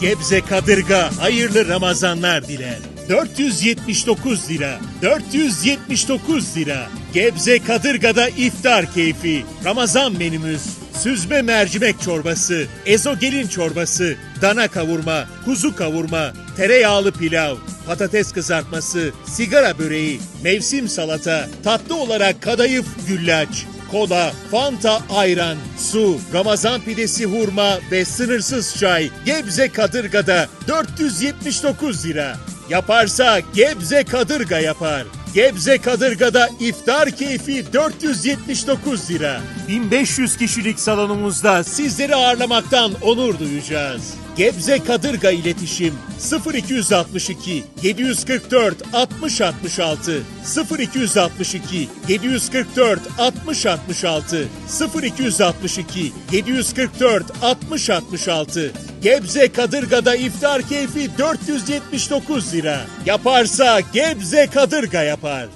Gebze Kadırga hayırlı Ramazanlar diler. 479 lira, 479 lira. Gebze Kadırga'da iftar keyfi. Ramazan menümüz. Süzme mercimek çorbası, ezogelin çorbası, dana kavurma, kuzu kavurma, tereyağlı pilav, patates kızartması, sigara böreği, mevsim salata, tatlı olarak kadayıf güllaç, kola, fanta, ayran, su, Ramazan pidesi hurma ve sınırsız çay Gebze Kadırga'da 479 lira. Yaparsa Gebze Kadırga yapar. Gebze Kadırga'da iftar keyfi 479 lira. 1500 kişilik salonumuzda sizleri ağırlamaktan onur duyacağız. Gebze Kadırga İletişim 0262 744 60 66 0262 744 60 66 0262 744 60 66 Gebze Kadırga'da iftar keyfi 479 lira. Yaparsa Gebze Kadırga yapar.